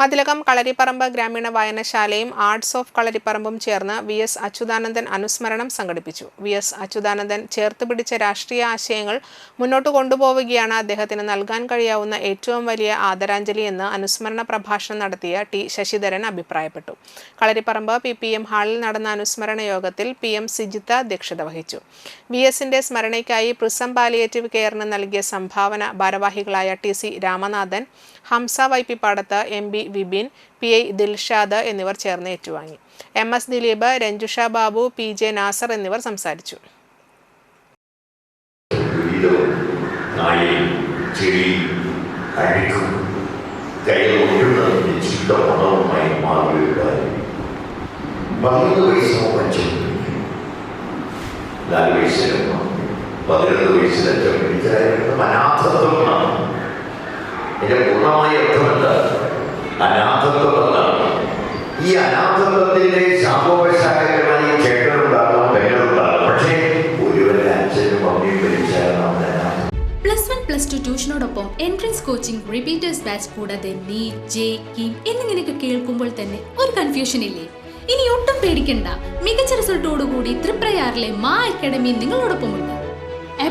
മതിലകം കളരിപ്പറമ്പ് ഗ്രാമീണ വായനശാലയും arts of കളരിപ്പറമ്പും ചേർന്ന് V S Achuthanandan അനുസ്മരണം സംഘടിപ്പിച്ചു. വി എസ് അച്യുതാനന്ദൻ ചേർത്ത് പിടിച്ച രാഷ്ട്രീയ ആശയങ്ങൾ മുന്നോട്ട് കൊണ്ടുപോവുകയാണ് അദ്ദേഹത്തിന് നൽകാൻ കഴിയാവുന്ന ഏറ്റവും വലിയ ആദരാഞ്ജലി എന്ന് അനുസ്മരണ പ്രഭാഷണം നടത്തിയ ടി ശശിധരൻ അഭിപ്രായപ്പെട്ടു. കളരിപ്പറമ്പ് പി പി എം ഹാളിൽ നടന്ന അനുസ്മരണ യോഗത്തിൽ പി എം സിജിത്ത അധ്യക്ഷത വഹിച്ചു. വി എസിന്റെ സ്മരണയ്ക്കായി പ്രിസം പാലിയേറ്റീവ് കെയറിന് നൽകിയ സംഭാവന ഭാരവാഹികളായ T C Ramanathan Hamza Vaippippadath M B Vipin P I Dilshad എന്നിവർ ചേർന്ന് ഏറ്റുവാങ്ങി. M S Dileep Ranjusha Babu P J Nasar എന്നിവർ സംസാരിച്ചു. പതിനൊന്ന് വയസ്സോ അഞ്ചു പതിനൊന്ന് വയസ്സിലൊക്കെ പിടിച്ചായിരുന്നു അനാഥത്വം എന്നാണ് ഇതിന്റെ പൂർണമായ അർത്ഥമല്ല അനാഥത്വം ഈ അനാഥത്വത്തിന്റെ ശാപോപശാഖകളായി ചേട്ടനുണ്ടാകാം പെങ്ങളുണ്ടാകാം പക്ഷേ ഒരുവരുടെ അച്ഛനും അമ്മയും അനാഥ. പ്ലസ് വൺ പ്ലസ് ടു ട്യൂഷനോടൊപ്പം എൻട്രൻസ് കോച്ചിങ് റിപ്പീറ്റേഴ്സ് ബാച്ച് കൂടാതെ നീറ്റ് ജെ കീം എന്നിങ്ങനെയൊക്കെ കേൾക്കുമ്പോൾ തന്നെ ഒരു കൺഫ്യൂഷൻ ഇല്ലേ? ഇനി ഒട്ടും പേടിക്കണ്ട. മികച്ച റിസൾട്ടോടുകൂടി ത്രിപ്രയാറിലെ മാ അക്കാഡമി നിങ്ങളോടൊപ്പമുണ്ട്.